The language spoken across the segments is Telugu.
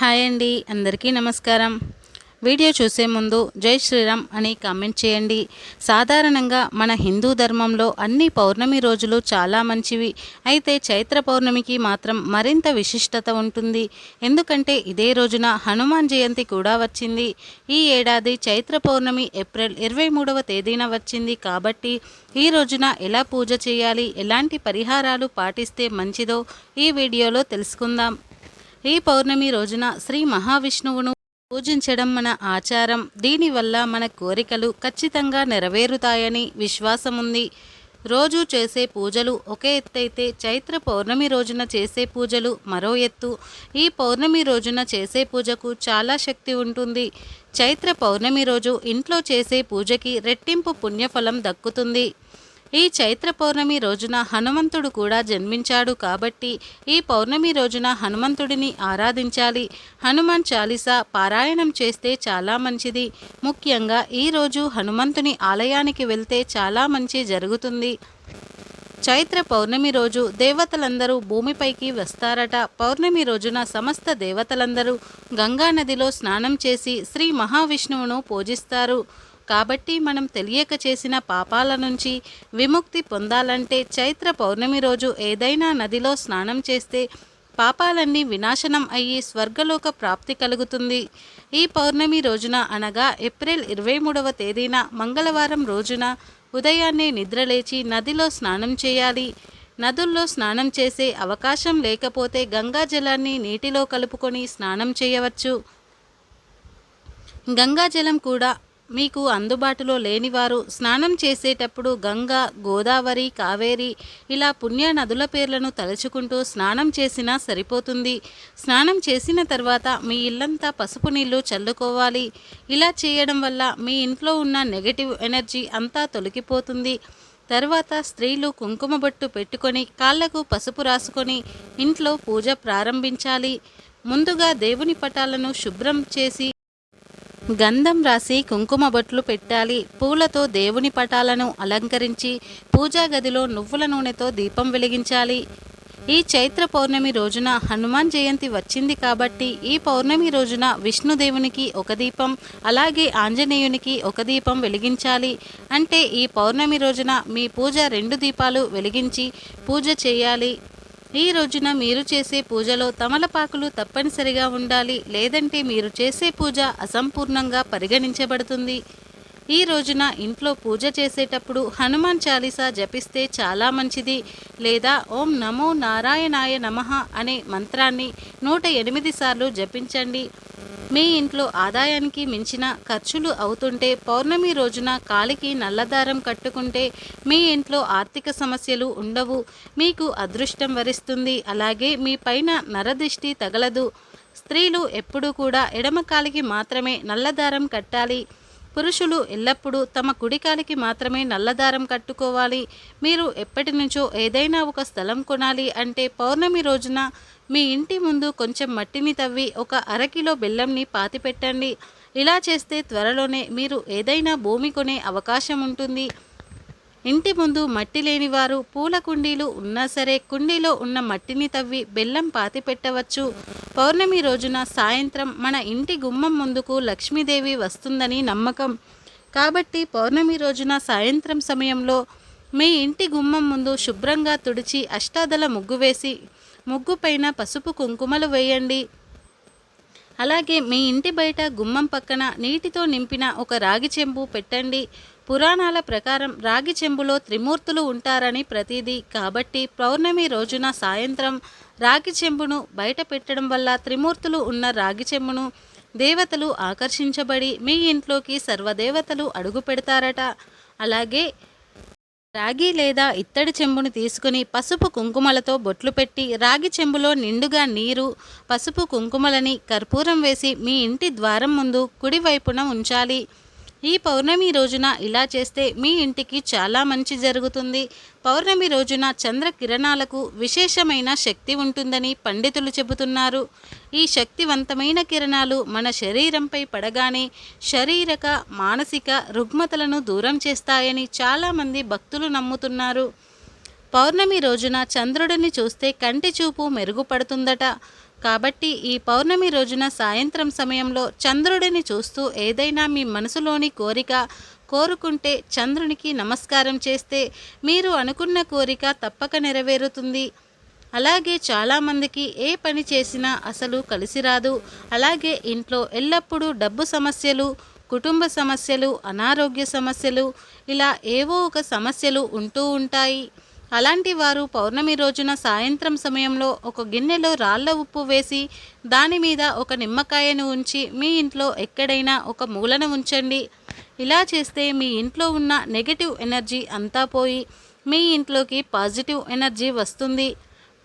హాయ్ అండి అందరికీ నమస్కారం. వీడియో చూసే ముందు జై శ్రీరామ్ అని కామెంట్ చేయండి. సాధారణంగా మన హిందూ ధర్మంలో అన్ని పౌర్ణమి రోజులు చాలా మంచివి. అయితే చైత్ర పౌర్ణమికి మాత్రం మరింత విశిష్టత ఉంటుంది. ఎందుకంటే ఇదే రోజున హనుమాన్ జయంతి కూడా వచ్చింది. ఈ ఏడాది చైత్ర పౌర్ణమి ఏప్రిల్ ఇరవై మూడవ తేదీన వచ్చింది కాబట్టి ఈ రోజున ఎలా పూజ చేయాలి ఎలాంటి పరిహారాలు పాటిస్తే మంచిదో ఈ వీడియోలో తెలుసుకుందాం. ఈ పౌర్ణమి రోజున శ్రీ మహావిష్ణువును పూజించడం మన ఆచారం. దీనివల్ల మన కోరికలు ఖచ్చితంగా నెరవేరుతాయని విశ్వాసం ఉంది రోజు చేసే పూజలు ఒకే ఎత్తైతే చైత్ర పౌర్ణమి రోజున చేసే పూజలు మరో ఎత్తు. ఈ పౌర్ణమి రోజున చేసే పూజకు చాలా శక్తి ఉంటుంది. చైత్ర పౌర్ణమి రోజు ఇంట్లో చేసే పూజకి రెట్టింపు పుణ్యఫలం దక్కుతుంది. ఈ చైత్ర పౌర్ణమి రోజున హనుమంతుడు కూడా జన్మించాడు కాబట్టి ఈ పౌర్ణమి రోజున హనుమంతుడిని ఆరాధించాలి. హనుమాన్ చాలీసా పారాయణం చేస్తే చాలా మంచిది. ముఖ్యంగా ఈ రోజు హనుమంతుని ఆలయానికి వెళ్తే చాలా మంచి జరుగుతుంది. చైత్ర పౌర్ణమి రోజు దేవతలందరూ భూమిపైకి వస్తారట. పౌర్ణమి రోజున సమస్త దేవతలందరూ గంగా నదిలో స్నానం చేసి శ్రీ మహావిష్ణువును పూజిస్తారు. కాబట్టి మనం తెలియక చేసిన పాపాల నుంచి విముక్తి పొందాలంటే చైత్ర పౌర్ణమి రోజు ఏదైనా నదిలో స్నానం చేస్తే పాపాలన్నీ వినాశనం అయ్యి స్వర్గలోక ప్రాప్తి కలుగుతుంది. ఈ పౌర్ణమి రోజున అనగా ఏప్రిల్ ఇరవై మూడవ తేదీన మంగళవారం రోజున ఉదయాన్నే నిద్రలేచి నదిలో స్నానం చేయాలి. నదుల్లో స్నానం చేసే అవకాశం లేకపోతే గంగా జలాన్ని నీటిలో కలుపుకొని స్నానం చేయవచ్చు. గంగాజలం కూడా మీకు అందుబాటులో లేనివారు స్నానం చేసేటప్పుడు గంగా గోదావరి కావేరి ఇలా పుణ్య నదుల పేర్లను తలుచుకుంటూ స్నానం చేసినా సరిపోతుంది. స్నానం చేసిన తర్వాత మీ ఇల్లంతా పసుపు నీళ్ళు చల్లుకోవాలి. ఇలా చేయడం వల్ల మీ ఇంట్లో ఉన్న నెగటివ్ ఎనర్జీ అంతా తొలగిపోతుంది. తర్వాత స్త్రీలు కుంకుమ బొట్టు పెట్టుకొని కాళ్ళకు పసుపు రాసుకొని ఇంట్లో పూజ ప్రారంభించాలి. ముందుగా దేవుని పటాలను శుభ్రం చేసి గంధం రాసి కుంకుమ బొట్లు పెట్టాలి. పూలతో దేవుని పటాలను అలంకరించి పూజా గదిలో నువ్వుల నూనెతో దీపం వెలిగించాలి. ఈ చైత్ర పౌర్ణమి రోజున హనుమాన్ జయంతి వచ్చింది కాబట్టి ఈ పౌర్ణమి రోజున విష్ణుదేవునికి ఒక దీపం అలాగే ఆంజనేయునికి ఒక దీపం వెలిగించాలి. అంటే ఈ పౌర్ణమి రోజున మీ పూజ రెండు దీపాలు వెలిగించి పూజ చేయాలి. ఈ రోజున మీరు చేసే పూజలో తమలపాకులు తప్పనిసరిగా ఉండాలి. లేదంటే మీరు చేసే పూజ అసంపూర్ణంగా పరిగణించబడుతుంది. ఈ రోజున ఇంట్లో పూజ చేసేటప్పుడు హనుమాన్ చాలీసా జపిస్తే చాలా మంచిది. లేదా ఓం నమో నారాయణాయ నమః అనే మంత్రాన్ని నూట ఎనిమిది సార్లు జపించండి. మీ ఇంట్లో ఆదాయానికి మించిన ఖర్చులు అవుతుంటే పౌర్ణమి రోజున కాలికి నల్లదారం కట్టుకుంటే మీ ఇంట్లో ఆర్థిక సమస్యలు ఉండవు. మీకు అదృష్టం వరిస్తుంది. అలాగే మీ పైన నరదిష్టి తగలదు. స్త్రీలు ఎప్పుడూ కూడా ఎడమ కాలికి మాత్రమే నల్లదారం కట్టాలి. పురుషులు ఎల్లప్పుడూ తమ కుడికాలికి మాత్రమే నల్లదారం కట్టుకోవాలి. మీరు ఎప్పటి నుంచో ఏదైనా ఒక స్థలం కొనాలి అంటే పౌర్ణమి రోజున మీ ఇంటి ముందు కొంచెం మట్టిని తవ్వి ఒక అరకిలో బెల్లంని పాతిపెట్టండి. ఇలా చేస్తే త్వరలోనే మీరు ఏదైనా భూమి కొనే అవకాశం ఉంటుంది. ఇంటి ముందు మట్టి లేనివారు పూల కుండీలు ఉన్నా సరే కుండీలో ఉన్న మట్టిని తవ్వి బెల్లం పాతి పెట్టవచ్చు. పౌర్ణమి రోజున సాయంత్రం మన ఇంటి గుమ్మం ముందుకు లక్ష్మీదేవి వస్తుందని నమ్మకం. కాబట్టి పౌర్ణమి రోజున సాయంత్రం సమయంలో మీ ఇంటి గుమ్మం ముందు శుభ్రంగా తుడిచి అష్టాదల ముగ్గు వేసి ముగ్గు పైన పసుపు కుంకుమలు వేయండి. అలాగే మీ ఇంటి బయట గుమ్మం పక్కన నీటితో నింపిన ఒక రాగి చెంబు పెట్టండి. పురాణాల ప్రకారం రాగి చెంబులో త్రిమూర్తులు ఉంటారని ప్రతీది. కాబట్టి పౌర్ణమి రోజున సాయంత్రం రాగి చెంబును బయట పెట్టడం వల్ల త్రిమూర్తులు ఉన్న రాగి చెంబును దేవతలు ఆకర్షించబడి మీ ఇంట్లోకి సర్వదేవతలు అడుగు పెడతారట. అలాగే రాగి లేదా ఇత్తడి చెంబును తీసుకుని పసుపు కుంకుమలతో బొట్లు పెట్టి రాగి చెంబులో నిండుగా నీరు పసుపు కుంకుమలని కర్పూరం వేసి మీ ఇంటి ద్వారం ముందు కుడివైపున ఉంచాలి. ఈ పౌర్ణమి రోజున ఇలా చేస్తే మీ ఇంటికి చాలా మంచి జరుగుతుంది. పౌర్ణమి రోజున చంద్ర కిరణాలకు విశేషమైన శక్తి ఉంటుందని పండితులు చెబుతున్నారు. ఈ శక్తివంతమైన కిరణాలు మన శరీరంపై పడగానే శారీరక మానసిక రుగ్మతలను దూరం చేస్తాయని చాలామంది భక్తులు నమ్ముతున్నారు. పౌర్ణమి రోజున చంద్రుడిని చూస్తే కంటి చూపు మెరుగుపడుతుందట. కాబట్టి ఈ పౌర్ణమి రోజున సాయంత్రం సమయంలో చంద్రుడిని చూస్తూ ఏదైనా మీ మనసులోని కోరిక కోరుకుంటే చంద్రునికి నమస్కారం చేస్తే మీరు అనుకున్న కోరిక తప్పక నెరవేరుతుంది. అలాగే చాలామందికి ఏ పని చేసినా అసలు కలిసి రాదు. అలాగే ఇంట్లో ఎల్లప్పుడూ డబ్బు సమస్యలు కుటుంబ సమస్యలు అనారోగ్య సమస్యలు ఇలా ఏవో ఒక సమస్యలు ఉంటూ ఉంటాయి. అలాంటి వారు పౌర్ణమి రోజున సాయంత్రం సమయంలో ఒక గిన్నెలో రాళ్ళ ఉప్పు వేసి దాని మీద ఒక నిమ్మకాయను ఉంచి మీ ఇంట్లో ఎక్కడైనా ఒక మూలన ఉంచండి. ఇలా చేస్తే మీ ఇంట్లో ఉన్న నెగటివ్ ఎనర్జీ అంతా పోయి మీ ఇంట్లోకి పాజిటివ్ ఎనర్జీ వస్తుంది.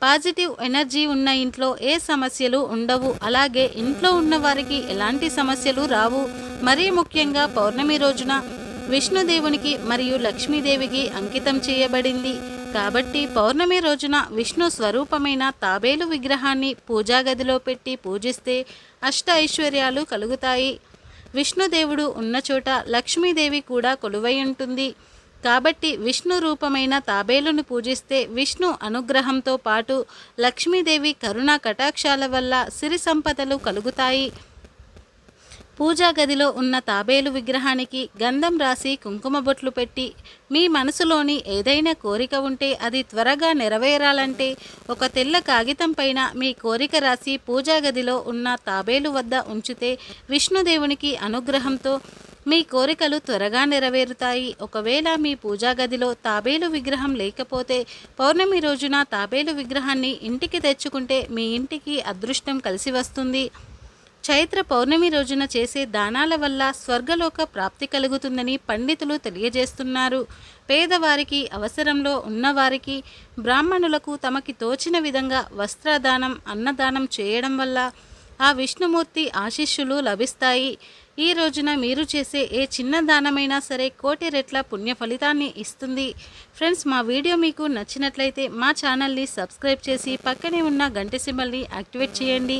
పాజిటివ్ ఎనర్జీ ఉన్న ఇంట్లో ఏ సమస్యలు ఉండవు. అలాగే ఇంట్లో ఉన్న వారికి ఎలాంటి సమస్యలు రావు. మరీ ముఖ్యంగా పౌర్ణమి రోజున విష్ణుదేవునికి మరియు లక్ష్మీదేవికి అంకితం చేయబడింది. కాబట్టి పౌర్ణమి రోజున విష్ణు స్వరూపమైన తాబేలు విగ్రహాన్ని పూజా గదిలో పెట్టి పూజిస్తే అష్ట ఐశ్వర్యాలు కలుగుతాయి. విష్ణుదేవుడు ఉన్న చోట లక్ష్మీదేవి కూడా కొలువై ఉంటుంది. కాబట్టి విష్ణు రూపమైన తాబేలును పూజిస్తే విష్ణు అనుగ్రహంతో పాటు లక్ష్మీదేవి కరుణా కటాక్షాల వల్ల సిరి సంపదలు కలుగుతాయి. పూజా గదిలో ఉన్న తాబేలు విగ్రహానికి గంధం రాసి కుంకుమ బొట్లు పెట్టి మీ మనసులోని ఏదైనా కోరిక ఉంటే అది త్వరగా నెరవేరాలంటే ఒక తెల్ల కాగితం పైన మీ కోరిక రాసి పూజా గదిలో ఉన్న తాబేలు వద్ద ఉంచితే విష్ణుదేవునికి అనుగ్రహంతో మీ కోరికలు త్వరగా నెరవేరుతాయి. ఒకవేళ మీ పూజా గదిలో తాబేలు విగ్రహం లేకపోతే పౌర్ణమి రోజున తాబేలు విగ్రహాన్ని ఇంటికి తెచ్చుకుంటే మీ ఇంటికి అదృష్టం కలిసి వస్తుంది. చైత్ర పౌర్ణమి రోజున చేసే దానాల వల్ల స్వర్గలోక ప్రాప్తి కలుగుతుందని పండితులు తెలియజేస్తున్నారు. పేదవారికి అవసరంలో ఉన్నవారికి బ్రాహ్మణులకు తమకి తోచిన విధంగా వస్త్రదానం అన్నదానం చేయడం వల్ల ఆ విష్ణుమూర్తి ఆశీస్సులు లభిస్తాయి. ఈ రోజున మీరు చేసే ఏ చిన్న దానమైనా సరే కోటి రెట్ల పుణ్య ఫలితాన్ని ఇస్తుంది. ఫ్రెండ్స్ మా వీడియో మీకు నచ్చినట్లయితే మా ఛానల్ని సబ్స్క్రైబ్ చేసి పక్కనే ఉన్న గంట సింబల్ని యాక్టివేట్ చేయండి.